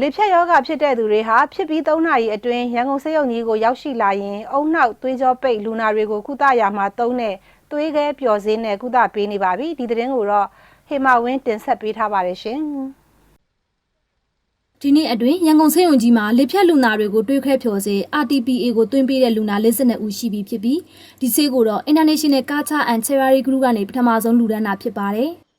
လေဖြတ်ယောဂဖြစ်တဲ့သူတွေဟာဖြစ်ပြီး3နာရီအတွင်းရန်ကုန်စေယုံကြီးကိုရောက်ရှိလာရင်အုံနောက်သွေးကြောပိတ်လူနာတွေကိုကုသရာမှာသုံးတဲ့သွေးခဲပျော်စင်းနဲ့ကုသပေးနေပါပြီဒီသတင်းကိုတော့ဟေမာဝင်းတင်ဆက်ပေးထားပါတယ်ရှင်ဒီနေ့အတွင်းရန်ကုန်ဆေးရုံကြီးမှာလေဖြတ်လူနာတွေကိုတွေးခွဲဖြော်စေ RTPA ကိုတွင်းပေးတဲ့လူနာ52ဦးရှိပြီဖြစ်ပြီးဒီဆေးကိုတော့ International Culture and Charity Group ကနေပထမဆုံးလူဒန်းတာဖြစ်ပါတယ်။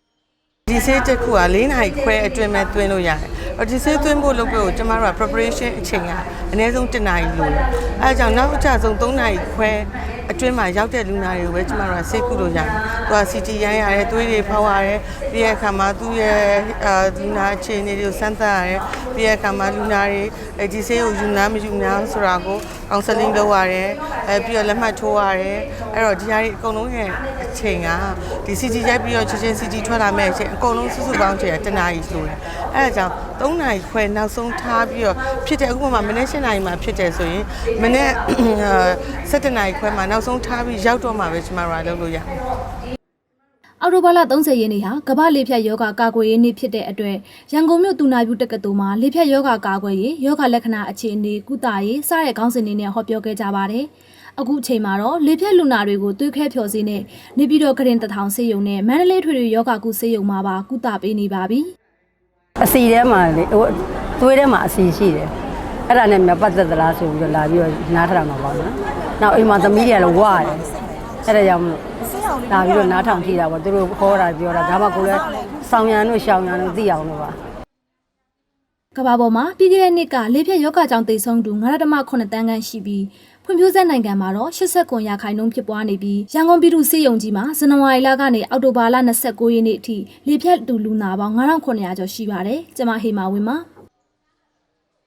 ဒီဆေးတစ်ခုက၄နာရီခွဲအတွင်းမဲ့သွင်းလို့ရတယ်။အော်ဒီဆေးသွင်းဖို့လုပ်ဖို့ကျမတို့က preparation အချိန်ကအနည်းဆုံး1နာရီလိုတယ်။အဲဒါကြောင့်နောက်အကျဆုံး3နာရီခွဲ အတွင်းမှာရောက်တဲ့လူနာတွေကိုပဲကျမတို့ကဆေးကုလို့ရတယ်။သူက CT ရိုင်းရတယ်၊သွေးတွေဖောက်ရတယ်။ပြီးတဲ့အခါမှာသူ့ရဲ့အာလူနာအခြေအနေတွေကိုစမ်းသပ်ရတယ်။ပြီးတဲ့အခါမှာလူနာတွေအဲဒီဆေးကိုယူနာမယူနာဆိုတာကို counseling လုပ်ရတယ်။အဲပြီးတော့လက်မှတ်ထိုးရတယ်။အဲ့တော့ဒီဟာတွေအကုန်လုံးရဲ့အချိန်ကဒီ CT ရိုက်ပြီးတော့ချက်ချင်း CT ထွက်လာမဲ့အချိန်အကုန်လုံးစုစုပေါင်းချိန်ကတနာရီလို့တယ်။အဲဒါကြောင့်3နာရီခွဲနောက်ဆုံးထားပြီးတော့ဖြစ်တဲ့အခုမှမနေ့7နာရီမှာဖြစ်တယ်ဆိုရင်မနေ့7နာရီခွဲမှာနောက်ဆုံးထားပြီးရောက်တော့မှပဲကျမတို့ကလုပ်လို့ရတယ်။အော်တိုဘာလ30ရက်နေ့ဟာကမ္ဘာလေဖြတ်ယောဂကာကွယ်ရေးနေ့ဖြစ်တဲ့အတွက်ရန်ကုန်မြို့တူနာပြုတက္ကသိုလ်မှာလေဖြတ်ယောဂကာကွယ်ရေးယောဂလက္ခဏာအခြေအနေကုသရေးစတဲ့ခေါင်းစဉ်တွေနဲ့ဟောပြောခဲ့ကြပါတယ်။အခုအချိန်မှာတော့လေဖြတ်လူနာတွေကိုသွေးခဲဖြော်စေနဲ့နေပြည်တော်ကရင်တထောင်ဆေးရုံနဲ့မန္တလေးထွေထွေယောဂကုဆေးရုံမှာပါကုသပေးနေပါပြီ။အစီထဲမှာလေဟိုသွေးထဲမှာအစီရှိတယ်အဲ့ဒါနဲ့မပတ်သက်သလားဆိုပြီးတော့လာပြီးတော့နားထတာမှာပေါ့နော် နောက်အိမ်မှာသမီးတွေကလည်းဝရတယ်အဲ့ဒါကြောင့်မလို့လာပြီးတော့နားထောင်ကြည့်တာပေါ့သူတို့ခေါ်တာပြောတာဒါမှကိုလည်းဆောင်ရန်တို့ရှောင်ရန်တို့သိအောင်လို့ပါကမ္ဘာပေါ်မှာပြီးခဲ့တဲ့နှစ်ကလေဖြတ်ယောဂကြောင့်တိတ်ဆုံးသူ9.8တန်းခန့်ရှိပြီးဖွံ့ဖြိုးဆဲနိုင်ငံမှာတော့89ရာခိုင်နှုန်းဖြစ်ပွားနေပြီးရန်ကုန်ပြည်သူ့စေယုံကြီးမှာဇန်နဝါရီလကနေအောက်တိုဘာလ29ရက်နေ့အထိလေဖြတ်တူလူနာပေါင်း9900ကျော်ရှိပါတယ်။ကျွန်မဟေမာဝင်းပါ